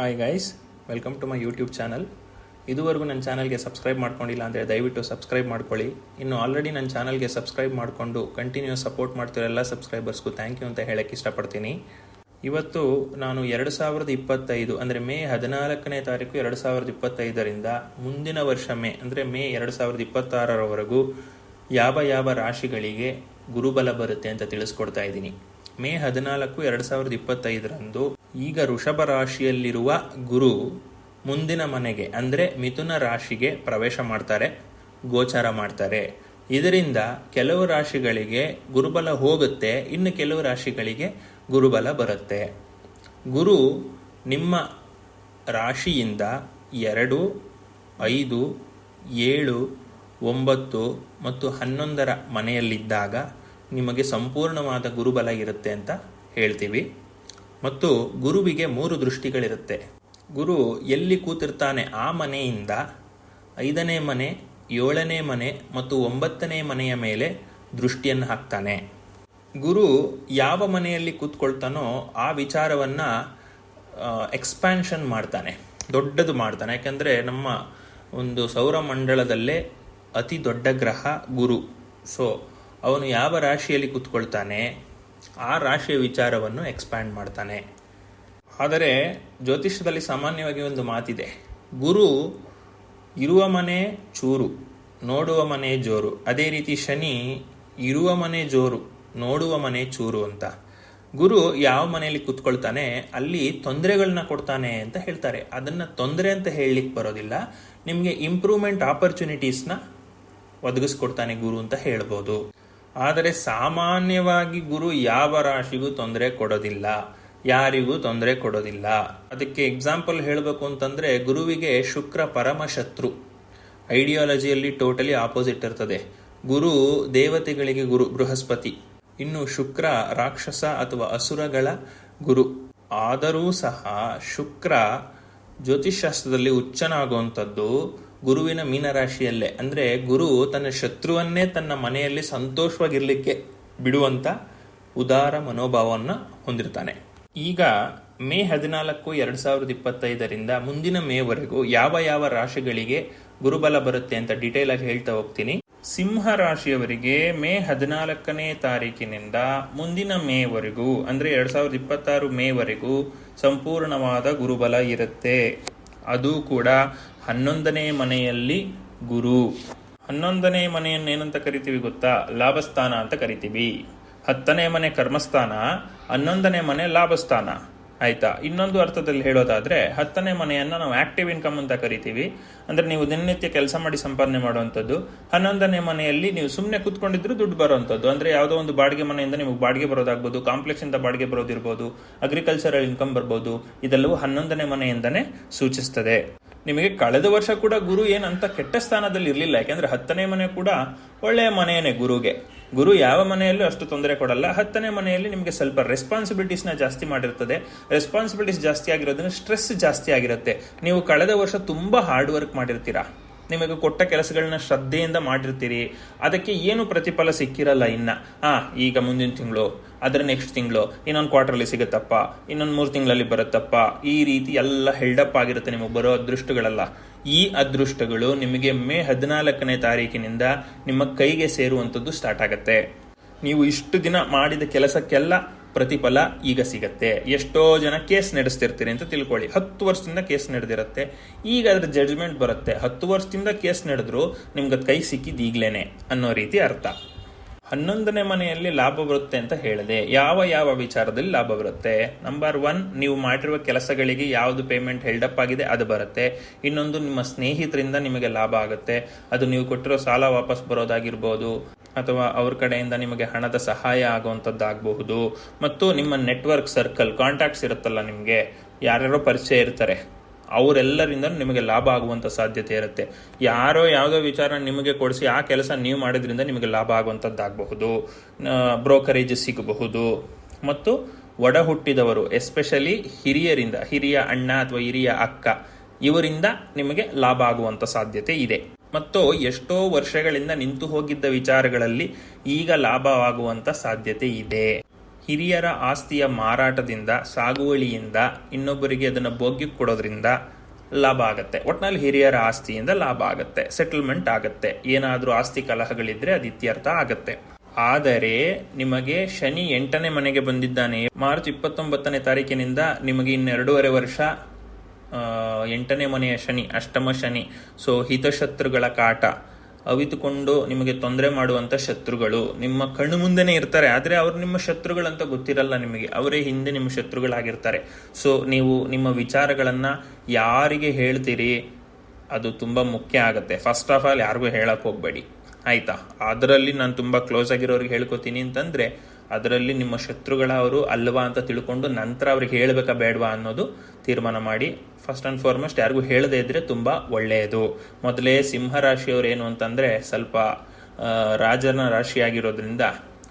Hi guys welcome to my YouTube channel ಇದುವರೆಗೂ ನನ್ನ ಚಾನಲ್ಗೆ ಸಬ್ಸ್ಕ್ರೈಬ್ ಮಾಡ್ಕೊಂಡಿಲ್ಲ ಅಂದರೆ ದಯವಿಟ್ಟು ಸಬ್ಸ್ಕ್ರೈಬ್ ಮಾಡ್ಕೊಳ್ಳಿ. ಇನ್ನು ಆಲ್ರೆಡಿ ನನ್ನ ಚಾನಲ್ಗೆ ಸಬ್ಸ್ಕ್ರೈಬ್ ಮಾಡಿಕೊಂಡು ಕಂಟಿನ್ಯೂಸ್ ಸಪೋರ್ಟ್ ಮಾಡ್ತಿರೋ ಎಲ್ಲ ಸಬ್ಸ್ಕ್ರೈಬರ್ಸ್ಗೂ ಥ್ಯಾಂಕ್ ಯು ಅಂತ ಹೇಳಕ್ಕೆ ಇಷ್ಟಪಡ್ತೀನಿ. ಇವತ್ತು ನಾನು ಎರಡು ಸಾವಿರದ ಇಪ್ಪತ್ತೈದು ಅಂದರೆ ಮೇ ಹದಿನಾಲ್ಕನೇ ತಾರೀಕು ಎರಡು ಸಾವಿರದ ಇಪ್ಪತ್ತೈದರಿಂದ ಮುಂದಿನ ವರ್ಷ ಮೇ ಅಂದರೆ ಮೇ ಎರಡು ಸಾವಿರದ ಇಪ್ಪತ್ತಾರರವರೆಗೂ ಯಾವ ಯಾವ ರಾಶಿಗಳಿಗೆ ಗುರುಬಲ ಬರುತ್ತೆ ಅಂತ ತಿಳಿಸ್ಕೊಡ್ತಾ ಇದ್ದೀನಿ. ಮೇ ಹದಿನಾಲ್ಕು ಎರಡು ಸಾವಿರದ ಇಪ್ಪತ್ತೈದರಂದು ಈಗ ವೃಷಭ ರಾಶಿಯಲ್ಲಿರುವ ಗುರು ಮುಂದಿನ ಮನೆಗೆ, ಅಂದರೆ ಮಿಥುನ ರಾಶಿಗೆ ಪ್ರವೇಶ ಮಾಡ್ತಾರೆ, ಗೋಚಾರ ಮಾಡ್ತಾರೆ. ಇದರಿಂದ ಕೆಲವು ರಾಶಿಗಳಿಗೆ ಗುರುಬಲ ಹೋಗುತ್ತೆ, ಇನ್ನು ಕೆಲವು ರಾಶಿಗಳಿಗೆ ಗುರುಬಲ ಬರುತ್ತೆ. ಗುರು ನಿಮ್ಮ ರಾಶಿಯಿಂದ ಎರಡು, ಐದು, ಏಳು, ಒಂಬತ್ತು ಮತ್ತು ಹನ್ನೊಂದರ ಮನೆಯಲ್ಲಿದ್ದಾಗ ನಿಮಗೆ ಸಂಪೂರ್ಣವಾದ ಗುರುಬಲ ಇರುತ್ತೆ ಅಂತ ಹೇಳ್ತೀವಿ. ಮತ್ತು ಗುರುವಿಗೆ ಮೂರು ದೃಷ್ಟಿಗಳಿರುತ್ತೆ. ಗುರು ಎಲ್ಲಿ ಕೂತಿರ್ತಾನೆ? ಆ ಮನೆಯಿಂದ ಐದನೇ ಮನೆ, ಏಳನೇ ಮನೆ ಮತ್ತು ಒಂಬತ್ತನೇ ಮನೆಯ ಮೇಲೆ ದೃಷ್ಟಿಯನ್ನು ಹಾಕ್ತಾನೆ. ಗುರು ಯಾವ ಮನೆಯಲ್ಲಿ ಕೂತ್ಕೊಳ್ತಾನೋ ಆ ವಿಚಾರವನ್ನು ಎಕ್ಸ್ಪ್ಯಾನ್ಷನ್ ಮಾಡ್ತಾನೆ. ದೊಡ್ಡದು ಮಾಡ್ತಾನೆ. ಯಾಕೆಂದರೆ ನಮ್ಮ ಒಂದು ಸೌರಮಂಡಲದಲ್ಲೇ ಅತಿ ದೊಡ್ಡ ಗ್ರಹ ಗುರು. ಸೊ ಅವನು ಯಾವ ರಾಶಿಯಲ್ಲಿ ಕೂತ್ಕೊಳ್ತಾನೆ? ಆ ರಾಶಿಯ ವಿಚಾರವನ್ನು ಎಕ್ಸ್ಪ್ಯಾಂಡ್ ಮಾಡ್ತಾನೆ. ಆದರೆ ಜ್ಯೋತಿಷ್ಯದಲ್ಲಿ ಸಾಮಾನ್ಯವಾಗಿ ಒಂದು ಮಾತಿದೆ. ಗುರು ಇರುವ ಮನೆ ಚೂರು, ನೋಡುವ ಮನೆ ಜೋರು. ಅದೇ ರೀತಿ ಶನಿ ಇರುವ ಮನೆ ಜೋರು, ನೋಡುವ ಮನೆ ಚೂರು ಅಂತ. ಗುರು ಯಾವ ಮನೆಯಲ್ಲಿ ಕುತ್ಕೊಳ್ತಾನೆ, ಅಲ್ಲಿ ತೊಂದರೆಗಳನ್ನ ಕೊಡ್ತಾನೆ ಅಂತ ಹೇಳ್ತಾರೆ. ಅದನ್ನ ತೊಂದರೆ ಅಂತ ಹೇಳಲಿಕ್ಕೆ ಬರೋದಿಲ್ಲ. ನಿಮಗೆ ಇಂಪ್ರೂವ್ಮೆಂಟ್ ಆಪರ್ಚುನಿಟೀಸ್ನ ಒದಗಿಸ್ಕೊಡ್ತಾನೆ ಗುರು ಅಂತ ಹೇಳ್ಬೋದು. ಆದರೆ ಸಾಮಾನ್ಯವಾಗಿ ಗುರು ಯಾವ ರಾಶಿಗೂ ತೊಂದರೆ ಕೊಡೋದಿಲ್ಲ, ಯಾರಿಗೂ ತೊಂದರೆ ಕೊಡೋದಿಲ್ಲ. ಅದಕ್ಕೆ ಎಕ್ಸಾಂಪಲ್ ಹೇಳಬೇಕು ಅಂತಂದ್ರೆ ಗುರುವಿಗೆ ಶುಕ್ರ ಪರಮ ಶತ್ರು. ಐಡಿಯಾಲಜಿಯಲ್ಲಿ ಟೋಟಲಿ ಆಪೋಸಿಟ್ ಇರ್ತದೆ. ಗುರು ದೇವತೆಗಳಿಗೆ ಗುರು, ಬೃಹಸ್ಪತಿ. ಇನ್ನು ಶುಕ್ರ ರಾಕ್ಷಸ ಅಥವಾ ಅಸುರಗಳ ಗುರು. ಆದರೂ ಸಹ ಶುಕ್ರ ಜ್ಯೋತಿಷ್ಶಾಸ್ತ್ರದಲ್ಲಿ ಉಚ್ಚನಾಗುವಂಥದ್ದು ಗುರುವಿನ ಮೀನರಾಶಿಯಲ್ಲೇ. ಅಂದರೆ ಗುರು ತನ್ನ ಶತ್ರುವನ್ನೇ ತನ್ನ ಮನೆಯಲ್ಲಿ ಸಂತೋಷವಾಗಿರ್ಲಿಕ್ಕೆ ಬಿಡುವಂತ ಉದಾರ ಮನೋಭಾವವನ್ನು ಹೊಂದಿರ್ತಾನೆ. ಈಗ ಮೇ ಹದಿನಾಲ್ಕು ಎರಡ್ ಸಾವಿರದ ಇಪ್ಪತ್ತೈದರಿಂದ ಮುಂದಿನ ಮೇವರೆಗೂ ಯಾವ ಯಾವ ರಾಶಿಗಳಿಗೆ ಗುರುಬಲ ಬರುತ್ತೆ ಅಂತ ಡೀಟೇಲ್ ಆಗಿ ಹೇಳ್ತಾ ಹೋಗ್ತೀನಿ. ಸಿಂಹ ರಾಶಿಯವರಿಗೆ ಮೇ ಹದಿನಾಲ್ಕನೇ ತಾರೀಕಿನಿಂದ ಮುಂದಿನ ಮೇವರೆಗೂ, ಅಂದ್ರೆ ಎರಡ್ ಸಾವಿರದ ಇಪ್ಪತ್ತಾರು ಮೇವರೆಗೂ ಸಂಪೂರ್ಣವಾದ ಗುರುಬಲ ಇರುತ್ತೆ. ಅದು ಕೂಡ ಹನ್ನೊಂದನೇ ಮನೆಯಲ್ಲಿ ಗುರು. ಹನ್ನೊಂದನೇ ಮನೆಯನ್ನು ಏನಂತ ಕರಿತೀವಿ ಗೊತ್ತಾ? ಲಾಭಸ್ಥಾನ ಅಂತ ಕರಿತೀವಿ. ಹತ್ತನೇ ಮನೆ ಕರ್ಮಸ್ಥಾನ, ಹನ್ನೊಂದನೇ ಮನೆ ಲಾಭಸ್ಥಾನ. ಆಯ್ತಾ? ಇನ್ನೊಂದು ಅರ್ಥದಲ್ಲಿ ಹೇಳೋದಾದ್ರೆ, ಹತ್ತನೇ ಮನೆಯನ್ನ ನಾವು ಆಕ್ಟಿವ್ ಇನ್ಕಮ್ ಅಂತ ಕರಿತೀವಿ. ಅಂದ್ರೆ ನೀವು ದಿನನಿತ್ಯ ಕೆಲಸ ಮಾಡಿ ಸಂಪಾದನೆ ಮಾಡುವಂಥದ್ದು. ಹನ್ನೊಂದನೇ ಮನೆಯಲ್ಲಿ ನೀವು ಸುಮ್ಮನೆ ಕೂತ್ಕೊಂಡಿದ್ರು ದುಡ್ಡು ಬರುವಂಥದ್ದು. ಅಂದ್ರೆ ಯಾವುದೋ ಒಂದು ಬಾಡಿಗೆ ಮನೆಯಿಂದ ನಿಮಗೆ ಬಾಡಿಗೆ ಬರೋದಾಗ್ಬೋದು ಕಾಂಪ್ಲೆಕ್ಸ್ ಇಂದ ಬಾಡಿಗೆ ಬರೋದಿರ್ಬೋದು ಅಗ್ರಿಕಲ್ಚರಲ್ ಇನ್ಕಮ್ ಬರ್ಬೋದು. ಇದೆಲ್ಲವೂ ಹನ್ನೊಂದನೇ ಮನೆಯಿಂದನೇ ಸೂಚಿಸ್ತದೆ. ನಿಮಗೆ ಕಳೆದ ವರ್ಷ ಕೂಡ ಗುರು ಏನಂತ ಕೆಟ್ಟ ಸ್ಥಾನದಲ್ಲಿ ಇರಲಿಲ್ಲ. ಯಾಕೆಂದ್ರೆ ಹತ್ತನೇ ಮನೆ ಕೂಡ ಒಳ್ಳೆಯ ಮನೆಯೇ ಗುರುಗೆ. ಗುರು ಯಾವ ಮನೆಯಲ್ಲೂ ಅಷ್ಟು ತೊಂದರೆ ಕೊಡಲ್ಲ. ಹತ್ತನೇ ಮನೆಯಲ್ಲಿ ನಿಮಗೆ ಸ್ವಲ್ಪ ರೆಸ್ಪಾನ್ಸಿಬಿಲಿಟೀಸ್ನ ಜಾಸ್ತಿ ಮಾಡಿರ್ತದೆ. ರೆಸ್ಪಾನ್ಸಿಬಿಲಿಟೀಸ್ ಜಾಸ್ತಿ ಆಗಿರೋದ್ರಿಂದ ಸ್ಟ್ರೆಸ್ ಜಾಸ್ತಿ ಆಗಿರುತ್ತೆ. ನೀವು ಕಳೆದ ವರ್ಷ ತುಂಬಾ ಹಾರ್ಡ್ ವರ್ಕ್ ಮಾಡಿರ್ತೀರಾ? ನಿಮಗೆ ಕೊಟ್ಟ ಕೆಲಸಗಳನ್ನ ಶ್ರದ್ಧೆಯಿಂದ ಮಾಡಿರ್ತೀರಿ. ಅದಕ್ಕೆ ಏನು ಪ್ರತಿಫಲ ಸಿಕ್ಕಿರಲ್ಲ ಇನ್ನ. ಆ, ಈಗ ಮುಂದಿನ ತಿಂಗಳು, ಅದರ ನೆಕ್ಸ್ಟ್ ತಿಂಗಳು, ಇನ್ನೊಂದು ಕ್ವಾರ್ಟರ್ಲಿ ಸಿಗುತ್ತಪ್ಪ, ಇನ್ನೊಂದು ಮೂರು ತಿಂಗಳಲ್ಲಿ ಬರುತ್ತಪ್ಪ. ಈ ರೀತಿ ಎಲ್ಲ ಹೆಲ್ಡಪ್ ಆಗಿರುತ್ತೆ ನಿಮಗೆ ಬರೋ ಅದೃಷ್ಟಗಳೆಲ್ಲ. ಈ ಅದೃಷ್ಟಗಳು ನಿಮಗೆ ಮೇ ಹದಿನಾಲ್ಕನೇ ತಾರೀಕಿನಿಂದ ನಿಮ್ಮ ಕೈಗೆ ಸೇರುವಂಥದ್ದು ಸ್ಟಾರ್ಟ್ ಆಗುತ್ತೆ. ನೀವು ಇಷ್ಟು ದಿನ ಮಾಡಿದ ಕೆಲಸಕ್ಕೆಲ್ಲ ಪ್ರತಿಫಲ ಈಗ ಸಿಗತ್ತೆ. ಎಷ್ಟೋ ಜನ ಕೇಸ್ ನಡೆಸ್ತಿರ್ತೀರಿ ಅಂತ ತಿಳ್ಕೊಳ್ಳಿ. ಹತ್ತು ವರ್ಷದಿಂದ ಕೇಸ್ ನಡೆದಿರುತ್ತೆ. ಈಗ ಅದ್ರ ಜಡ್ಜ್ಮೆಂಟ್ ಬರುತ್ತೆ. ಹತ್ತು ವರ್ಷದಿಂದ ಕೇಸ್ ನಡೆದ್ರು ನಿಮ್ಗೆ ಕೈ ಸಿಕ್ಕಿದ್ ಈಗ್ಲೇನೆ ಅನ್ನೋ ರೀತಿ ಅರ್ಥ. ಹನ್ನೊಂದನೇ ಮನೆಯಲ್ಲಿ ಲಾಭ ಬರುತ್ತೆ ಅಂತ ಹೇಳಿದೆ, ಯಾವ ಯಾವ ವಿಚಾರದಲ್ಲಿ ಲಾಭ ಬರುತ್ತೆ? ನಂಬರ್ ಒನ್ ನೀವು ಮಾಡಿರುವ ಕೆಲಸಗಳಿಗೆ ಯಾವುದು ಪೇಮೆಂಟ್ ಹೆಲ್ಡಪ್ ಆಗಿದೆ ಅದು ಬರುತ್ತೆ. ಇನ್ನೊಂದು ನಿಮ್ಮ ಸ್ನೇಹಿತರಿಂದ ನಿಮಗೆ ಲಾಭ ಆಗುತ್ತೆ. ಅದು ನೀವು ಕೊಟ್ಟಿರೋ ಸಾಲ ವಾಪಸ್ ಬರೋದಾಗಿರ್ಬೋದು. ಅಥವಾ ಅವ್ರ ಕಡೆಯಿಂದ ನಿಮಗೆ ಹಣದ ಸಹಾಯ ಆಗುವಂಥದ್ದಾಗಬಹುದು ಮತ್ತು ನಿಮ್ಮ ನೆಟ್ವರ್ಕ್ ಸರ್ಕಲ್ ಕಾಂಟ್ಯಾಕ್ಟ್ಸ್ ಇರುತ್ತಲ್ಲ ನಿಮಗೆ, ಯಾರ್ಯಾರೋ ಪರಿಚಯ ಇರ್ತಾರೆ ಅವರೆಲ್ಲರಿಂದ ನಿಮಗೆ ಲಾಭ ಆಗುವಂಥ ಸಾಧ್ಯತೆ ಇರುತ್ತೆ. ಯಾರೋ ಯಾವುದೋ ವಿಚಾರ ನಿಮಗೆ ಕೊಡಿಸಿ ಆ ಕೆಲಸ ನೀವು ಮಾಡಿದ್ರಿಂದ ನಿಮಗೆ ಲಾಭ ಆಗುವಂಥದ್ದಾಗಬಹುದು ಬ್ರೋಕರೇಜ್ ಸಿಗಬಹುದು. ಮತ್ತು ಒಡ ಹುಟ್ಟಿದವರು ಎಸ್ಪೆಷಲಿ ಹಿರಿಯರಿಂದ, ಹಿರಿಯ ಅಣ್ಣ ಅಥವಾ ಹಿರಿಯ ಅಕ್ಕ, ಇವರಿಂದ ನಿಮಗೆ ಲಾಭ ಆಗುವಂಥ ಸಾಧ್ಯತೆ ಇದೆ. ಮತ್ತು ಎಷ್ಟೋ ವರ್ಷಗಳಿಂದ ನಿಂತು ಹೋಗಿದ್ದ ವಿಚಾರಗಳಲ್ಲಿ ಈಗ ಲಾಭವಾಗುವಂತ ಸಾಧ್ಯತೆ ಇದೆ. ಹಿರಿಯರ ಆಸ್ತಿಯ ಮಾರಾಟದಿಂದ, ಸಾಗುವಳಿಯಿಂದ, ಇನ್ನೊಬ್ಬರಿಗೆ ಅದನ್ನ ಬೋಗಿ ಕೊಡೋದ್ರಿಂದ ಲಾಭ ಆಗುತ್ತೆ. ಒಟ್ನಲ್ಲಿ ಹಿರಿಯರ ಆಸ್ತಿಯಿಂದ ಲಾಭ ಆಗುತ್ತೆ. ಸೆಟಲ್ಮೆಂಟ್ ಆಗುತ್ತೆ. ಏನಾದರೂ ಆಸ್ತಿ ಕಲಹಗಳಿದ್ರೆ ಅದು ಇತ್ಯರ್ಥ ಆಗುತ್ತೆ. ಆದರೆ ನಿಮಗೆ ಶನಿ ಎಂಟನೇ ಮನೆಗೆ ಬಂದಿದ್ದಾನೆ. ಮಾರ್ಚ್ ಇಪ್ಪತ್ತೊಂಬತ್ತನೇ ತಾರೀಕಿನಿಂದ ನಿಮಗೆ ಇನ್ನೆರಡೂವರೆ ವರ್ಷ ಎಂಟನೇ ಮನೆಯ ಶನಿ, ಅಷ್ಟಮ ಶನಿ. ಸೊ ಹಿತಶತ್ರುಗಳ ಕಾಟ. ಅವಿತುಕೊಂಡು ನಿಮಗೆ ತೊಂದರೆ ಮಾಡುವಂಥ ಶತ್ರುಗಳು. ನಿಮ್ಮ ಕಣ್ಣು ಮುಂದೆನೇ ಇರ್ತಾರೆ, ಆದರೆ ಅವರು ನಿಮ್ಮ ಶತ್ರುಗಳಂತ ಗೊತ್ತಿರಲ್ಲ ನಿಮಗೆ. ಅವರೇ ಹಿಂದೆ ನಿಮ್ಮ ಶತ್ರುಗಳಾಗಿರ್ತಾರೆ. ಸೊ ನೀವು ನಿಮ್ಮ ವಿಚಾರಗಳನ್ನು ಯಾರಿಗೆ ಹೇಳ್ತೀರಿ? ಅದು ತುಂಬ ಮುಖ್ಯ ಆಗುತ್ತೆ. ಫಸ್ಟ್ ಆಫ್ ಆಲ್ ಯಾರಿಗೂ ಹೇಳಕ್ಕೆ ಹೋಗಬೇಡಿ. ಆಯಿತಾ? ಅದರಲ್ಲಿ ನಾನು ತುಂಬ ಕ್ಲೋಸ್ ಆಗಿರೋರಿಗೆ ಹೇಳ್ಕೊತೀನಿ ಅಂತಂದರೆ, ಅದರಲ್ಲಿ ನಿಮ್ಮ ಶತ್ರುಗಳ ಅವರು ಅಲ್ವಾ ಅಂತ ತಿಳ್ಕೊಂಡು ನಂತರ ಅವ್ರಿಗೆ ಹೇಳಬೇಕಾ ಬೇಡವಾ ಅನ್ನೋದು ತೀರ್ಮಾನ ಮಾಡಿ ಫಸ್ಟ್ ಅಂಡ್ ಫಾರ್ಮೋಸ್ಟ್ ಯಾರಿಗೂ ಹೇಳದೇ ಇದ್ರೆ ತುಂಬ ಒಳ್ಳೆಯದು. ಮೊದಲೇ ಸಿಂಹ ರಾಶಿಯವರು ಏನು ಅಂತಂದ್ರೆ ಸ್ವಲ್ಪ ರಾಜನ ರಾಶಿಯಾಗಿರೋದ್ರಿಂದ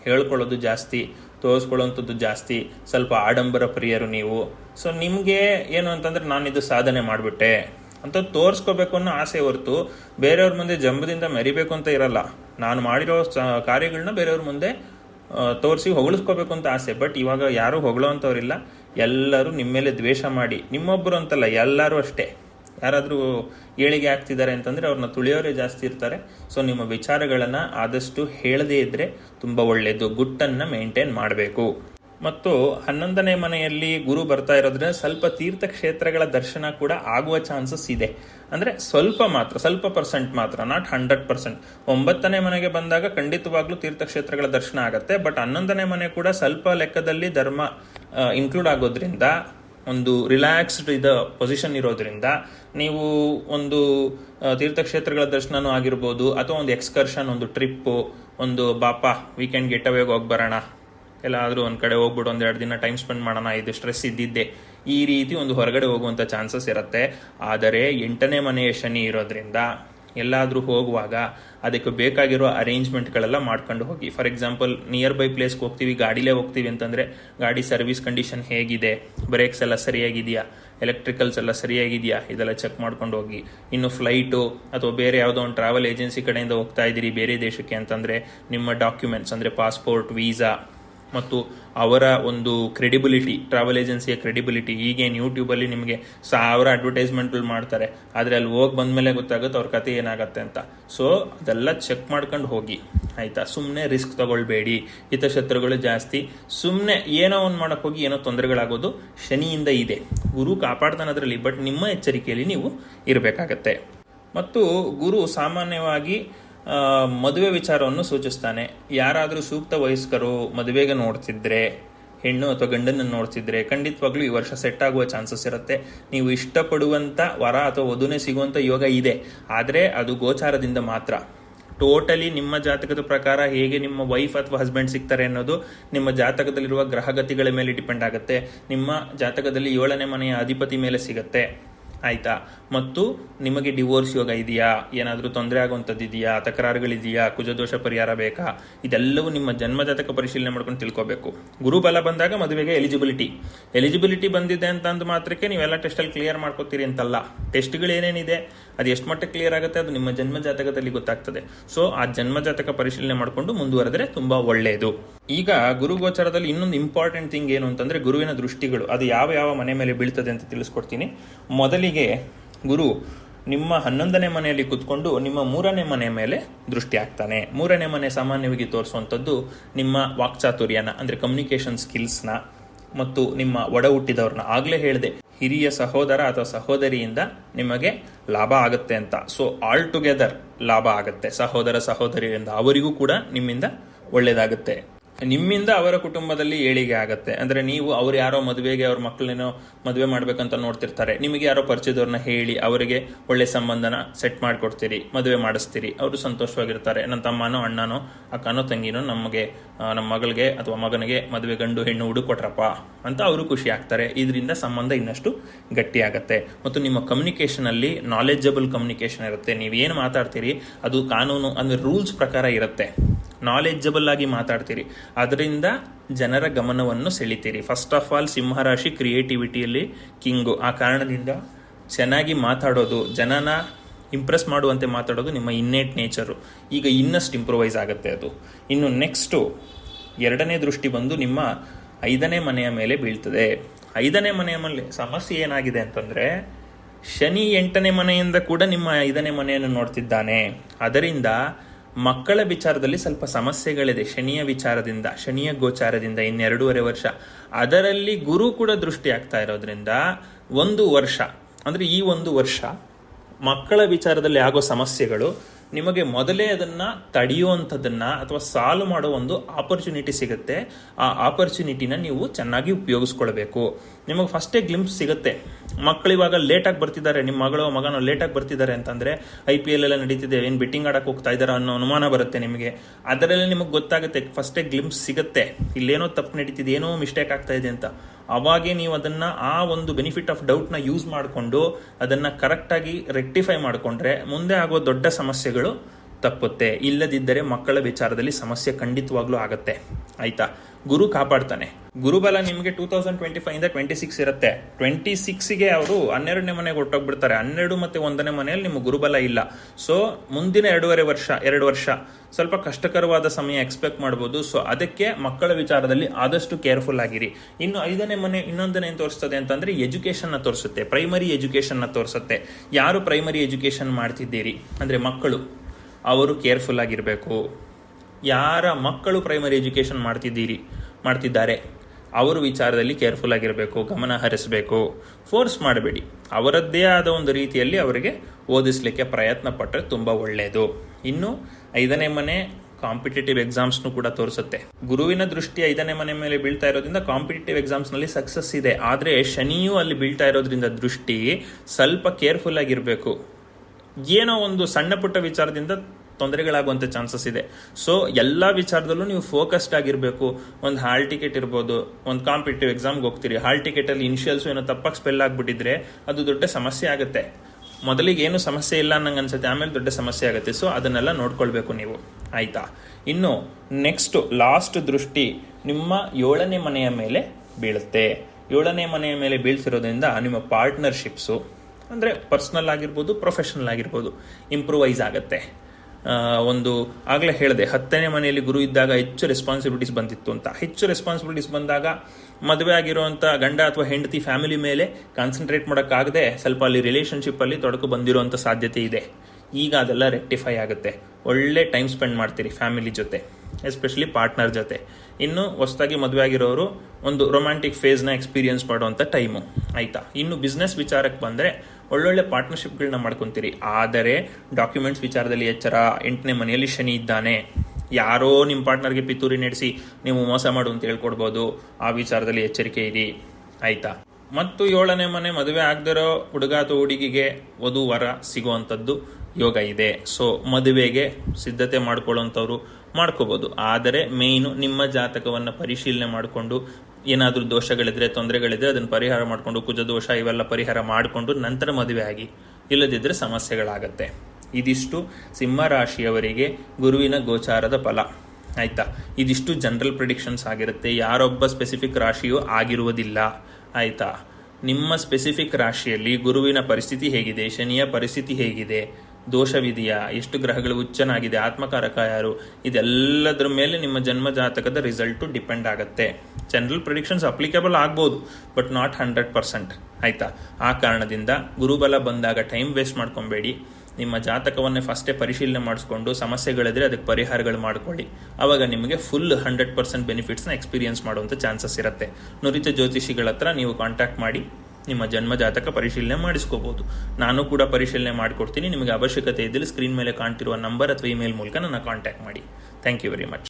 ಹೇಳ್ಕೊಳ್ಳೋದು ಜಾಸ್ತಿ ತೋರಿಸ್ಕೊಳ್ಳುವಂಥದ್ದು ಜಾಸ್ತಿ, ಸ್ವಲ್ಪ ಆಡಂಬರ ಪ್ರಿಯರು ನೀವು. ಸೊ ನಿಮಗೆ ಏನು ಅಂತಂದ್ರೆ ನಾನು ಇದು ಸಾಧನೆ ಮಾಡಿಬಿಟ್ಟೆ. ಅಂತ ತೋರಿಸ್ಕೋಬೇಕು ಅನ್ನೋ ಆಸೆ ಹೊರತು ಬೇರೆಯವ್ರ ಮುಂದೆ ಜಂಬದಿಂದ ಮೆರಿಬೇಕು ಅಂತ ಇರಲ್ಲ. ನಾನು ಮಾಡಿರೋ ಕಾರ್ಯಗಳನ್ನ ಬೇರೆಯವ್ರ ಮುಂದೆ ತೋರಿಸಿ ಹೊಗಳಿಸ್ಕೋಬೇಕು ಅಂತ ಆಸೆ. ಬಟ್ ಇವಾಗ ಯಾರು ಹೊಗಳೋವಂಥವ್ರಿಲ್ಲ ಎಲ್ಲರೂ ನಿಮ್ಮ ಮೇಲೆ ದ್ವೇಷ ಮಾಡಿ. ನಿಮ್ಮೊಬ್ಬರು ಅಂತಲ್ಲ, ಎಲ್ಲರೂ ಅಷ್ಟೇ. ಯಾರಾದರೂ ಏಳಿಗೆ ಆಗ್ತಿದ್ದಾರೆ ಅಂತಂದರೆ ಅವ್ರನ್ನ ತುಳಿಯೋರೇ ಜಾಸ್ತಿ ಇರ್ತಾರೆ. ಸೊ ನಿಮ್ಮ ವಿಚಾರಗಳನ್ನು ಆದಷ್ಟು ಹೇಳದೇ ಇದ್ದರೆ ತುಂಬ ಒಳ್ಳೆಯದು ಗುಟ್ಟನ್ನು ಮೇಂಟೈನ್ ಮಾಡಬೇಕು. ಮತ್ತು ಹನ್ನೊಂದನೇ ಮನೆಯಲ್ಲಿ ಗುರು ಬರ್ತಾ ಇರೋದ್ರಿಂದ ಸ್ವಲ್ಪ ತೀರ್ಥಕ್ಷೇತ್ರಗಳ ದರ್ಶನ ಕೂಡ ಆಗುವ ಚಾನ್ಸಸ್ ಇದೆ. ಅಂದ್ರೆ ಸ್ವಲ್ಪ ಮಾತ್ರ, ಸ್ವಲ್ಪ ಪರ್ಸೆಂಟ್ ಮಾತ್ರ ನಾಟ್ ಹಂಡ್ರೆಡ್ ಪರ್ಸೆಂಟ್ ಒಂಬತ್ತನೇ ಮನೆಗೆ ಬಂದಾಗ ಖಂಡಿತವಾಗ್ಲೂ ತೀರ್ಥಕ್ಷೇತ್ರಗಳ ದರ್ಶನ ಆಗುತ್ತೆ ಬಟ್ ಹನ್ನೊಂದನೇ ಮನೆ ಕೂಡ ಸ್ವಲ್ಪ ಲೆಕ್ಕದಲ್ಲಿ ಧರ್ಮ ಇನ್ಕ್ಲೂಡ್ ಆಗೋದ್ರಿಂದ, ಒಂದು ರಿಲ್ಯಾಕ್ಸ್ಡ್ ಇದ ಪೊಸಿಷನ್ ಇರೋದ್ರಿಂದ, ನೀವು ಒಂದು ತೀರ್ಥಕ್ಷೇತ್ರಗಳ ದರ್ಶನನೂ ಆಗಿರ್ಬೋದು, ಅಥವಾ ಒಂದು ಎಕ್ಸ್ಕರ್ಷನ್ ಒಂದು ಟ್ರಿಪ್ಪು ಒಂದು ಬಾಪ ವೀಕೆಂಡ್ ಗೆಟ್ ಅವೇಗೆ ಹೋಗಿ ಬರೋಣ, ಎಲ್ಲಾದರೂ ಒಂದು ಕಡೆ ಹೋಗ್ಬಿಟ್ಟು ಒಂದು ಎರಡು ದಿನ ಟೈಮ್ ಸ್ಪೆಂಡ್ ಮಾಡೋಣ, ಇದು ಸ್ಟ್ರೆಸ್ ಇದ್ದಿದ್ದೆ. ಈ ರೀತಿ ಒಂದು ಹೊರಗಡೆ ಹೋಗುವಂಥ ಚಾನ್ಸಸ್ ಇರುತ್ತೆ. ಆದರೆ ಎಂಟನೇ ಮನೆಯ ಶನಿ ಇರೋದ್ರಿಂದ ಎಲ್ಲಾದರೂ ಹೋಗುವಾಗ ಅದಕ್ಕೆ ಬೇಕಾಗಿರೋ ಅರೇಂಜ್ಮೆಂಟ್ಗಳೆಲ್ಲ ಮಾಡ್ಕೊಂಡು ಹೋಗಿ. ಫಾರ್ ಎಕ್ಸಾಂಪಲ್ ನಿಯರ್ ಬೈ ಪ್ಲೇಸ್ಗೆ ಹೋಗ್ತೀವಿ, ಗಾಡಿಲೇ ಹೋಗ್ತೀವಿ ಅಂತಂದರೆ ಗಾಡಿ ಸರ್ವಿಸ್ ಕಂಡೀಷನ್ ಹೇಗಿದೆ ಬ್ರೇಕ್ಸ್ ಎಲ್ಲ ಸರಿಯಾಗಿದೆಯಾ ಎಲೆಕ್ಟ್ರಿಕಲ್ಸ್ ಎಲ್ಲ ಸರಿಯಾಗಿದೆಯಾ, ಇದೆಲ್ಲ ಚೆಕ್ ಮಾಡ್ಕೊಂಡು ಹೋಗಿ. ಇನ್ನು ಫ್ಲೈಟು ಅಥವಾ ಬೇರೆ ಯಾವುದೋ ಒಂದು ಟ್ರಾವೆಲ್ ಏಜೆನ್ಸಿ ಕಡೆಯಿಂದ ಹೋಗ್ತಾ ಇದ್ದೀರಿ ಬೇರೆ ದೇಶಕ್ಕೆ ಅಂತಂದರೆ ನಿಮ್ಮ ಡಾಕ್ಯುಮೆಂಟ್ಸ್ ಅಂದರೆ ಪಾಸ್ಪೋರ್ಟ್ ವೀಸಾ ಮತ್ತು ಅವರ ಒಂದು ಕ್ರೆಡಿಬಿಲಿಟಿ ಟ್ರಾವೆಲ್ ಏಜೆನ್ಸಿಯ ಕ್ರೆಡಿಬಿಲಿಟಿ ಈಗೇನು ಯೂಟ್ಯೂಬಲ್ಲಿ ನಿಮಗೆ ಸಾವಿರ ಅಡ್ವರ್ಟೈಸ್ಮೆಂಟ್ಗಳು ಮಾಡ್ತಾರೆ. ಆದರೆ ಅಲ್ಲಿ ಹೋಗಿ ಬಂದಮೇಲೆ ಗೊತ್ತಾಗುತ್ತೆ ಅವ್ರ ಕತೆ ಏನಾಗುತ್ತೆ ಅಂತ. ಸೊ ಅದೆಲ್ಲ ಚೆಕ್ ಮಾಡ್ಕೊಂಡು ಹೋಗಿ. ಆಯಿತಾ? ಸುಮ್ಮನೆ ರಿಸ್ಕ್ ತಗೊಳ್ಬೇಡಿ. ಹಿತಶತ್ರುಗಳು ಜಾಸ್ತಿ. ಸುಮ್ಮನೆ ಏನೋ ಒಂದು ಮಾಡಕ್ಕೆ ಹೋಗಿ ಏನೋ ತೊಂದರೆಗಳಾಗೋದು ಶನಿಯಿಂದ ಇದೆ. ಗುರು ಕಾಪಾಡ್ತಾನೆ ಅದರಲ್ಲಿ ಬಟ್ ನಿಮ್ಮ ಎಚ್ಚರಿಕೆಯಲ್ಲಿ ನೀವು ಇರಬೇಕಾಗತ್ತೆ. ಮತ್ತು ಗುರು ಸಾಮಾನ್ಯವಾಗಿ ಮದುವೆ ವಿಚಾರವನ್ನು ಸೂಚಿಸ್ತಾನೆ. ಯಾರಾದರೂ ಸೂಕ್ತ ವಯಸ್ಕರು ಮದುವೆಗೆ ನೋಡ್ತಿದ್ರೆ, ಹೆಣ್ಣು ಅಥವಾ ಗಂಡನನ್ನು ನೋಡ್ತಿದ್ರೆ, ಖಂಡಿತವಾಗ್ಲೂ ಈ ವರ್ಷ ಸೆಟ್ ಆಗುವ ಚಾನ್ಸಸ್ ಇರುತ್ತೆ. ನೀವು ಇಷ್ಟಪಡುವಂತ ವರ ಅಥವಾ ವಧುನೆ ಸಿಗುವಂತ ಯೋಗ ಇದೆ. ಆದರೆ ಅದು ಗೋಚಾರದಿಂದ ಮಾತ್ರ. ಟೋಟಲಿ ನಿಮ್ಮ ಜಾತಕದ ಪ್ರಕಾರ ಹೇಗೆ ನಿಮ್ಮ ವೈಫ್ ಅಥವಾ ಹಸ್ಬೆಂಡ್ ಸಿಗ್ತಾರೆ ಅನ್ನೋದು ನಿಮ್ಮ ಜಾತಕದಲ್ಲಿರುವ ಗ್ರಹಗತಿಗಳ ಮೇಲೆ ಡಿಪೆಂಡ್ ಆಗುತ್ತೆ. ನಿಮ್ಮ ಜಾತಕದಲ್ಲಿ ಏಳನೇ ಮನೆಯ ಅಧಿಪತಿ ಮೇಲೆ ಸಿಗತ್ತೆ. ಆಯ್ತಾ? ಮತ್ತು ನಿಮಗೆ ಡಿವೋರ್ಸ್ ಯೋಗ ಇದೆಯಾ? ಏನಾದರೂ ತೊಂದರೆ ಆಗುವಂಥದ್ದು ಇದೆಯಾ? ತಕರಾರುಗಳಿದೆಯಾ? ಕುಜದೋಷ ಪರಿಹಾರ ಬೇಕಾ? ಇದೆಲ್ಲವೂ ನಿಮ್ಮ ಜನ್ಮಜಾತಕ ಪರಿಶೀಲನೆ ಮಾಡ್ಕೊಂಡು ತಿಳ್ಕೊಬೇಕು. ಗುರುಬಲ ಬಂದಾಗ ಮದುವೆಗೆ ಎಲಿಜಿಬಿಲಿಟಿ ಎಲಿಜಿಬಿಲಿಟಿ ಬಂದಿದೆ ಅಂತ ಅಂದ ಮಾತ್ರಕ್ಕೆ ನೀವೆಲ್ಲ ಟೆಸ್ಟಲ್ಲಿ ಕ್ಲಿಯರ್ ಮಾಡ್ಕೋತೀರಿ ಅಂತಲ್ಲ. ಟೆಸ್ಟ್ಗಳು ಏನೇನಿದೆ? ಅದು ಎಷ್ಟು ಮಟ್ಟಕ್ಕೆ ಕ್ಲಿಯರ್ ಆಗುತ್ತೆ? ಅದು ನಿಮ್ಮ ಜನ್ಮಜಾತಕದಲ್ಲಿ ಗೊತ್ತಾಗ್ತದೆ. ಸೊ ಆ ಜನ್ಮಜಾತಕ ಪರಿಶೀಲನೆ ಮಾಡಿಕೊಂಡು ಮುಂದುವರೆದ್ರೆ ತುಂಬ ಒಳ್ಳೆಯದು ಈಗ ಗುರು ಗೋಚರದಲ್ಲಿ ಇನ್ನೊಂದು ಇಂಪಾರ್ಟೆಂಟ್ ಥಿಂಗ್ ಏನು ಅಂತಂದ್ರೆ ಗುರುವಿನ ದೃಷ್ಟಿಗಳು. ಅದು ಯಾವ ಯಾವ ಮನೆ ಮೇಲೆ ಬೀಳ್ತದೆ ಅಂತ ತಿಳಿಸ್ಕೊಡ್ತೀನಿ. ಮೊದಲಿಗೆ ಗುರು ನಿಮ್ಮ ಹನ್ನೊಂದನೇ ಮನೆಯಲ್ಲಿ ಕುತ್ಕೊಂಡು ನಿಮ್ಮ ಮೂರನೇ ಮನೆ ಮೇಲೆ ದೃಷ್ಟಿ ಆಗ್ತಾನೆ ಮೂರನೇ ಮನೆ ಸಾಮಾನ್ಯವಾಗಿ ತೋರಿಸುವಂಥದ್ದು ನಿಮ್ಮ ವಾಕ್ಚಾತುರ್ಯನ, ಅಂದ್ರೆ ಕಮ್ಯುನಿಕೇಷನ್ ಸ್ಕಿಲ್ಸ್ನ ಮತ್ತು ನಿಮ್ಮ ಒಡ ಹುಟ್ಟಿದವ್ರನ್ನ. ಆಗಲೇ ಹೇಳಿದೆ, ಹಿರಿಯ ಸಹೋದರ ಅಥವಾ ಸಹೋದರಿಯಿಂದ ನಿಮಗೆ ಲಾಭ ಆಗುತ್ತೆ ಅಂತ. ಸೊ ಆಲ್ ಟುಗೆದರ್ ಲಾಭ ಆಗುತ್ತೆ. ಸಹೋದರ, ಸಹೋದರಿಯಿಂದ ಅವರಿಗೂ ಕೂಡ ನಿಮ್ಮಿಂದ ಒಳ್ಳೇದಾಗುತ್ತೆ. ನಿಮ್ಮಿಂದ ಅವರ ಕುಟುಂಬದಲ್ಲಿ ಏಳಿಗೆ ಆಗತ್ತೆ. ಅಂದ್ರೆ ನೀವು ಅವ್ರು ಯಾರೋ ಮದುವೆಗೆ ಅವ್ರ ಮಕ್ಕಳೇನೋ ಮದುವೆ ಮಾಡ್ಬೇಕಂತ ನೋಡ್ತಿರ್ತಾರೆ. ನಿಮಗೆ ಯಾರೋ ಪರಿಚಯದವ್ರನ್ನ ಹೇಳಿ ಅವರಿಗೆ ಒಳ್ಳೆ ಸಂಬಂಧನ ಸೆಟ್ ಮಾಡಿಕೊಡ್ತೀರಿ, ಮದುವೆ ಮಾಡಿಸ್ತೀರಿ. ಅವರು ಸಂತೋಷವಾಗಿರ್ತಾರೆ. ನನ್ನ ತಮ್ಮನೋ, ಅಣ್ಣನೋ, ಅಕ್ಕನೋ, ತಂಗಿನೋ ನಮಗೆ ನಮ್ಮ ಮಗಳಿಗೆ ಅಥವಾ ಮಗನಿಗೆ ಮದುವೆ ಗಂಡು, ಹೆಣ್ಣು ಹುಡುಕೊಟ್ರಪ್ಪ ಅಂತ ಅವರು ಖುಷಿ ಆಗ್ತಾರೆ. ಇದರಿಂದ ಸಂಬಂಧ ಇನ್ನಷ್ಟು ಗಟ್ಟಿ ಆಗತ್ತೆ. ಮತ್ತು ನಿಮ್ಮ ಕಮ್ಯುನಿಕೇಶನ್ ಅಲ್ಲಿ ನಾಲೆಜಬಲ್ ಕಮ್ಯುನಿಕೇಶನ್ ಇರುತ್ತೆ. ನೀವೇನು ಮಾತಾಡ್ತೀರಿ, ಅದು ಕಾನೂನು, ಅಂದ್ರೆ ರೂಲ್ಸ್ ಪ್ರಕಾರ ಇರುತ್ತೆ. ನಾಲೆಜಬಲ್ ಆಗಿ ಮಾತಾಡ್ತೀರಿ. ಅದರಿಂದ ಜನರ ಗಮನವನ್ನು ಸೆಳಿತೀರಿ. ಫಸ್ಟ್ ಆಫ್ ಆಲ್ ಸಿಂಹರಾಶಿ ಕ್ರಿಯೇಟಿವಿಟಿಯಲ್ಲಿ ಕಿಂಗು. ಆ ಕಾರಣದಿಂದ ಚೆನ್ನಾಗಿ ಮಾತಾಡೋದು, ಜನನ ಇಂಪ್ರೆಸ್ ಮಾಡುವಂತೆ ಮಾತಾಡೋದು ನಿಮ್ಮ ಇನ್ನೇಟ್ ನೇಚರು ಈಗ ಇನ್ನಷ್ಟು ಇಂಪ್ರೂವೈಸ್ ಆಗುತ್ತೆ ಅದು. ಇನ್ನು ನೆಕ್ಸ್ಟು ಎರಡನೇ ದೃಷ್ಟಿ ಬಂದು ನಿಮ್ಮ ಐದನೇ ಮನೆಯ ಮೇಲೆ ಬೀಳ್ತದೆ. ಐದನೇ ಮನೆಯ ಮೇಲೆ ಸಮಸ್ಯೆ ಏನಾಗಿದೆ ಅಂತಂದರೆ, ಶನಿ ಎಂಟನೇ ಮನೆಯಿಂದ ಕೂಡ ನಿಮ್ಮ ಐದನೇ ಮನೆಯನ್ನು ನೋಡ್ತಿದ್ದಾನೆ. ಅದರಿಂದ ಮಕ್ಕಳ ವಿಚಾರದಲ್ಲಿ ಸ್ವಲ್ಪ ಸಮಸ್ಯೆಗಳಿದೆ. ಶನಿಯ ವಿಚಾರದಿಂದ, ಶನಿಯ ಗೋಚಾರದಿಂದ ಇನ್ನೆರಡೂವರೆ ವರ್ಷ. ಅದರಲ್ಲಿ ಗುರು ಕೂಡ ದೃಷ್ಟಿ ಆಗ್ತಾ ಇರೋದ್ರಿಂದ ಒಂದು ವರ್ಷ, ಅಂದ್ರೆ ಈ ಒಂದು ವರ್ಷ ಮಕ್ಕಳ ವಿಚಾರದಲ್ಲಿ ಆಗೋ ಸಮಸ್ಯೆಗಳು ನಿಮಗೆ ಮೊದಲೇ ಅದನ್ನ ತಡೆಯುವಂಥದ್ದನ್ನ ಅಥವಾ ಸಾಲ್ವ್ ಮಾಡೋ ಒಂದು ಆಪರ್ಚುನಿಟಿ ಸಿಗುತ್ತೆ. ಆ ಆಪರ್ಚುನಿಟಿನ ನೀವು ಚೆನ್ನಾಗಿ ಉಪಯೋಗಿಸ್ಕೊಳ್ಬೇಕು. ನಿಮಗೆ ಫಸ್ಟೇ ಗ್ಲಿಂಪ್ಸ್ ಸಿಗುತ್ತೆ. ಮಕ್ಕಳು ಇವಾಗ ಲೇಟಾಗಿ ಬರ್ತಿದ್ದಾರೆ. ನಿಮ್ಮ ಮಗಳು ಮಗನ ಲೇಟಾಗಿ ಬರ್ತಿದ್ದಾರೆ ಅಂತಂದ್ರೆ ಐ ಪಿ ಎಲ್ ಎಲ್ಲ ನಡೀತಿದೆ. ಏನು ಬೆಟ್ಟಿಂಗ್ ಆಡಕ್ಕೆ ಹೋಗ್ತಾ ಇದ್ದಾರೆ ಅನ್ನೋ ಅನುಮಾನ ಬರುತ್ತೆ ನಿಮಗೆ. ಅದರಲ್ಲಿ ನಿಮಗೆ ಗೊತ್ತಾಗುತ್ತೆ ಫಸ್ಟೇ ಗ್ಲಿಂಪ್ಸ್ ಸಿಗುತ್ತೆ. ಇಲ್ಲೇನೋ ತಪ್ಪು ನಡೀತಿದೆ, ಏನೋ ಮಿಸ್ಟೇಕ್ ಆಗ್ತಾ ಇದೆ ಅಂತ. ಅವಾಗೇ ನೀವು ಅದನ್ನ ಆ ಒಂದು ಬೆನಿಫಿಟ್ ಆಫ್ ಡೌಟ್ನ ಯೂಸ್ ಮಾಡಿಕೊಂಡು ಅದನ್ನ ಕರೆಕ್ಟಾಗಿ ರೆಕ್ಟಿಫೈ ಮಾಡಿಕೊಂಡ್ರೆ ಮುಂದೆ ಆಗೋ ದೊಡ್ಡ ಸಮಸ್ಯೆಗಳು ತಪ್ಪುತ್ತೆ. ಇಲ್ಲದಿದ್ದರೆ ಮಕ್ಕಳ ವಿಚಾರದಲ್ಲಿ ಸಮಸ್ಯೆ ಖಂಡಿತವಾಗ್ಲೂ ಆಗುತ್ತೆ. ಆಯ್ತಾ? ಗುರು ಕಾಪಾಡ್ತಾನೆ. ಗುರುಬಲ ನಿಮಗೆ ಟೂ ತೌಸಂಡ್ ಟ್ವೆಂಟಿ ಫೈವ್ ಇಂದ ಟ್ವೆಂಟಿ ಸಿಕ್ಸ್ ಇರುತ್ತೆ. ಟ್ವೆಂಟಿ ಸಿಕ್ಸ್ಗೆ ಅವರು ಹನ್ನೆರಡನೇ ಮನೆಗೆ ಹೊಟ್ಟೋಗ್ಬಿಡ್ತಾರೆ ಹನ್ನೆರಡು ಮತ್ತೆ ಒಂದನೇ ಮನೆಯಲ್ಲಿ ನಿಮ್ಮ ಗುರುಬಲ ಇಲ್ಲ. ಸೊ ಮುಂದಿನ ಎರಡೂವರೆ ವರ್ಷ, ಎರಡು ವರ್ಷ ಸ್ವಲ್ಪ ಕಷ್ಟಕರವಾದ ಸಮಯ ಎಕ್ಸ್ಪೆಕ್ಟ್ ಮಾಡ್ಬೋದು. ಸೊ ಅದಕ್ಕೆ ಮಕ್ಕಳ ವಿಚಾರದಲ್ಲಿ ಆದಷ್ಟು ಕೇರ್ಫುಲ್ ಆಗಿರಿ. ಇನ್ನು ಐದನೇ ಮನೆ ಇನ್ನೊಂದನೇ ತೋರಿಸ್ತದೆ ಅಂತಂದ್ರೆ ಎಜುಕೇಶನ್ನ ತೋರಿಸುತ್ತೆ. ಪ್ರೈಮರಿ ಎಜುಕೇಶನ್ನ ತೋರಿಸುತ್ತೆ. ಯಾರು ಪ್ರೈಮರಿ ಎಜುಕೇಶನ್ ಮಾಡ್ತಿದ್ದೀರಿ? ಅಂದ್ರೆ ಮಕ್ಕಳು. ಅವರು ಕೇರ್ಫುಲ್ ಆಗಿರಬೇಕು. ಯಾರ ಮಕ್ಕಳು ಪ್ರೈಮರಿ ಎಜುಕೇಷನ್ ಮಾಡ್ತಿದ್ದೀರಿ, ಮಾಡ್ತಿದ್ದಾರೆ, ಅವರ ವಿಚಾರದಲ್ಲಿ ಕೇರ್ಫುಲ್ ಆಗಿರಬೇಕು, ಗಮನ ಹರಿಸಬೇಕು ಫೋರ್ಸ್ ಮಾಡಬೇಡಿ. ಅವರದ್ದೇ ಆದ ಒಂದು ರೀತಿಯಲ್ಲಿ ಅವರಿಗೆ ಓದಿಸ್ಲಿಕ್ಕೆ ಪ್ರಯತ್ನ ಪಟ್ಟರೆ ತುಂಬ ಒಳ್ಳೆಯದು ಇನ್ನು ಐದನೇ ಮನೆ ಕಾಂಪಿಟೇಟಿವ್ ಎಕ್ಸಾಮ್ಸ್ನು ಕೂಡ ತೋರಿಸುತ್ತೆ. ಗುರುವಿನ ದೃಷ್ಟಿ ಐದನೇ ಮನೆ ಮೇಲೆ ಬೀಳ್ತಾ ಇರೋದ್ರಿಂದ ಕಾಂಪಿಟೇಟಿವ್ ಎಕ್ಸಾಮ್ಸ್ನಲ್ಲಿ ಸಕ್ಸಸ್ ಇದೆ. ಆದರೆ ಶನಿಯೂ ಅಲ್ಲಿ ಬೀಳ್ತಾ ಇರೋದ್ರಿಂದ ದೃಷ್ಟಿ ಸ್ವಲ್ಪ ಕೇರ್ಫುಲ್ ಆಗಿರಬೇಕು. ಏನೋ ಒಂದು ಸಣ್ಣ ಪುಟ್ಟ ವಿಚಾರದಿಂದ ತೊಂದರೆಗಳಾಗುವಂಥ ಚಾನ್ಸಸ್ ಇದೆ. ಸೊ ಎಲ್ಲ ವಿಚಾರದಲ್ಲೂ ನೀವು ಫೋಕಸ್ಡ್ ಆಗಿರಬೇಕು. ಒಂದು ಹಾಲ್ ಟಿಕೆಟ್ ಇರ್ಬೋದು, ಒಂದು ಕಾಂಪಿಟೇಟಿವ್ ಎಕ್ಸಾಮ್ಗೆ ಹೋಗ್ತೀರಿ. ಹಾಲ್ ಟಿಕೆಟಲ್ಲಿ ಇನಿಷಿಯಲ್ಸ್ ಏನೋ ತಪ್ಪಾಗಿ ಸ್ಪೆಲ್ ಆಗಿಬಿಟ್ಟಿದ್ರೆ ಅದು ದೊಡ್ಡ ಸಮಸ್ಯೆ ಆಗುತ್ತೆ. ಮೊದಲಿಗೆ ಏನು ಸಮಸ್ಯೆ ಇಲ್ಲ ನಂಗೆ ಅನ್ಸುತ್ತೆ, ಆಮೇಲೆ ದೊಡ್ಡ ಸಮಸ್ಯೆ ಆಗುತ್ತೆ. ಸೊ ಅದನ್ನೆಲ್ಲ ನೋಡ್ಕೊಳ್ಬೇಕು ನೀವು. ಆಯ್ತಾ? ಇನ್ನು ನೆಕ್ಸ್ಟ್ ಲಾಸ್ಟ್ ದೃಷ್ಟಿ ನಿಮ್ಮ ಏಳನೇ ಮನೆಯ ಮೇಲೆ ಬೀಳುತ್ತೆ. ಏಳನೇ ಮನೆಯ ಮೇಲೆ ಬೀಳ್ತಿರೋದ್ರಿಂದ ನಿಮ್ಮ ಪಾರ್ಟ್ನರ್ಶಿಪ್ಸು ಅಂದರೆ ಪರ್ಸ್ನಲ್ ಆಗಿರ್ಬೋದು ಪ್ರೊಫೆಷನಲ್ ಆಗಿರ್ಬೋದು ಇಂಪ್ರೂವೈಸ್ ಆಗುತ್ತೆ. ಒಂದು ಆಗಲೇ ಹೇಳಿದೆ, ಹತ್ತನೇ ಮನೆಯಲ್ಲಿ ಗುರು ಇದ್ದಾಗ ಹೆಚ್ಚು ರೆಸ್ಪಾನ್ಸಿಬಿಲಿಟೀಸ್ ಬಂದಿತ್ತು ಅಂತ. ಹೆಚ್ಚು ರೆಸ್ಪಾನ್ಸಿಬಿಲಿಟೀಸ್ ಬಂದಾಗ ಮದುವೆ ಆಗಿರುವಂಥ ಗಂಡ ಅಥವಾ ಹೆಂಡತಿ ಫ್ಯಾಮಿಲಿ ಮೇಲೆ ಕಾನ್ಸಂಟ್ರೇಟ್ ಮಾಡೋಕ್ಕಾಗದೆ ಸ್ವಲ್ಪ ಅಲ್ಲಿ ರಿಲೇಷನ್ಶಿಪ್ಪಲ್ಲಿ ತೊಡಕು ಬಂದಿರುವಂಥ ಸಾಧ್ಯತೆ ಇದೆ. ಈಗ ಅದೆಲ್ಲ ರೆಕ್ಟಿಫೈ ಆಗುತ್ತೆ. ಒಳ್ಳೆ ಟೈಮ್ ಸ್ಪೆಂಡ್ ಮಾಡ್ತೀರಿ ಫ್ಯಾಮಿಲಿ ಜೊತೆ ಎಸ್ಪೆಷಲಿ ಪಾರ್ಟ್ನರ್ ಜೊತೆ. ಇನ್ನು ಹೊಸದಾಗಿ ಮದುವೆ ಆಗಿರೋರು ಒಂದು ರೊಮ್ಯಾಂಟಿಕ್ ಫೇಸ್ನ ಎಕ್ಸ್ಪೀರಿಯನ್ಸ್ ಮಾಡುವಂಥ ಟೈಮು ಆಯಿತಾ? ಇನ್ನು ಬಿಸ್ನೆಸ್ ವಿಚಾರಕ್ಕೆ ಬಂದರೆ ಒಳ್ಳೊಳ್ಳೆ ಪಾರ್ಟ್ನರ್ಶಿಪ್ಗಳನ್ನ ಮಾಡ್ಕೊಂತೀರಿ. ಆದರೆ ಡಾಕ್ಯುಮೆಂಟ್ಸ್ ವಿಚಾರದಲ್ಲಿ ಎಚ್ಚರ, ಎಂಟನೇ ಮನೆಯಲ್ಲಿ ಶನಿ ಇದ್ದಾನೆ. ಯಾರೋ ನಿಮ್ಮ ಪಾರ್ಟ್ನರ್ಗೆ ಪಿತೂರಿ ನಡೆಸಿ ನೀವು ಮೋಸ ಮಾಡು ಅಂತ ಹೇಳ್ಕೊಡ್ಬೋದು. ಆ ವಿಚಾರದಲ್ಲಿ ಎಚ್ಚರಿಕೆ ಇರಿ. ಆಯ್ತಾ? ಮತ್ತು ಏಳನೇ ಮನೆ ಮದುವೆ ಆಗದಿರೋ ಹುಡುಗ ಅಥವಾ ಹುಡುಗಿಗೆ ವಧು ವರ ಸಿಗುವಂಥದ್ದು ಯೋಗ ಇದೆ. ಸೊ ಮದುವೆಗೆ ಸಿದ್ಧತೆ ಮಾಡ್ಕೊಳ್ಳೋಂಥವ್ರು ಮಾಡ್ಕೋಬಹುದು ಆದರೆ ಮೇಯ್ನು ನಿಮ್ಮ ಜಾತಕವನ್ನು ಪರಿಶೀಲನೆ ಮಾಡಿಕೊಂಡು ಏನಾದರೂ ದೋಷಗಳಿದ್ರೆ, ತೊಂದರೆಗಳಿದ್ರೆ ಅದನ್ನು ಪರಿಹಾರ ಮಾಡಿಕೊಂಡು ಕುಜ ದೋಷ ಇವೆಲ್ಲ ಪರಿಹಾರ ಮಾಡಿಕೊಂಡು ನಂತರ ಮದುವೆ ಆಗಿ ಇಲ್ಲದಿದ್ದರೆ ಸಮಸ್ಯೆಗಳಾಗತ್ತೆ. ಇದಿಷ್ಟು ಸಿಂಹ ರಾಶಿಯವರಿಗೆ ಗುರುವಿನ ಗೋಚಾರದ ಫಲ. ಆಯ್ತಾ? ಇದಿಷ್ಟು ಜನರಲ್ ಪ್ರಿಡಿಕ್ಷನ್ಸ್ ಆಗಿರುತ್ತೆ. ಯಾರೊಬ್ಬ ಸ್ಪೆಸಿಫಿಕ್ ರಾಶಿಯು ಆಗಿರುವುದಿಲ್ಲ. ಆಯ್ತಾ? ನಿಮ್ಮ ಸ್ಪೆಸಿಫಿಕ್ ರಾಶಿಯಲ್ಲಿ ಗುರುವಿನ ಪರಿಸ್ಥಿತಿ ಹೇಗಿದೆ? ಶನಿಯ ಪರಿಸ್ಥಿತಿ ಹೇಗಿದೆ? ದೋಷವಿದೆಯಾ? ಎಷ್ಟು ಗ್ರಹಗಳು ಉಚ್ಚನಾಗಿದೆ ಆತ್ಮಕಾರಕ ಯಾರು ಇದೆಲ್ಲದರ ಮೇಲೆ ನಿಮ್ಮ ಜನ್ಮ ಜಾತಕದ ರಿಸಲ್ಟು ಡಿಪೆಂಡ್ ಆಗುತ್ತೆ. ಜನರಲ್ ಪ್ರಿಡಿಕ್ಷನ್ಸ್ ಅಪ್ಲಿಕೇಬಲ್ ಆಗ್ಬೋದು, ಬಟ್ ನಾಟ್ ಹಂಡ್ರೆಡ್ ಪರ್ಸೆಂಟ್. ಆಯಿತಾ? ಆ ಕಾರಣದಿಂದ ಗುರುಬಲ ಬಂದಾಗ ಟೈಮ್ ವೇಸ್ಟ್ ಮಾಡ್ಕೊಬೇಡಿ. ನಿಮ್ಮ ಜಾತಕವನ್ನೇ ಫಸ್ಟೇ ಪರಿಶೀಲನೆ ಮಾಡಿಸ್ಕೊಂಡು ಸಮಸ್ಯೆಗಳಿದ್ರೆ ಅದಕ್ಕೆ ಪರಿಹಾರಗಳು ಮಾಡ್ಕೊಳ್ಳಿ. ಆವಾಗ ನಿಮಗೆ ಫುಲ್ ಹಂಡ್ರೆಡ್ ಪರ್ಸೆಂಟ್ ಬೆನಿಫಿಟ್ಸ್ನ ಎಕ್ಸ್ಪೀರಿಯನ್ಸ್ ಮಾಡುವಂಥ ಚಾನ್ಸಸ್ ಇರುತ್ತೆ. ನುರಿತ ಜ್ಯೋತಿಷಿಗಳ ಹತ್ರ ನೀವು ಕಾಂಟ್ಯಾಕ್ಟ್ ಮಾಡಿ. ನಿಮ್ಮ ಜನ್ಮ ಜಾತಕ ಪರಿಶೀಲನೆ ಮಾಡಿಸ್ಕೋಬಹುದು ನಾನು ಕೂಡ ಪರಿಶೀಲನೆ ಮಾಡಿಕೊಡ್ತೀನಿ. ನಿಮಗೆ ಅವಶ್ಯಕತೆ ಇದ್ದಲ್ಲಿ ಸ್ಕ್ರೀನ್ ಮೇಲೆ ಕಾಣ್ತಿರುವ ನಂಬರ್ ಅಥವಾ ಇಮೇಲ್ ಮೂಲಕ ನನ್ನ ಕಾಂಟ್ಯಾಕ್ಟ್ ಮಾಡಿ. Thank you very much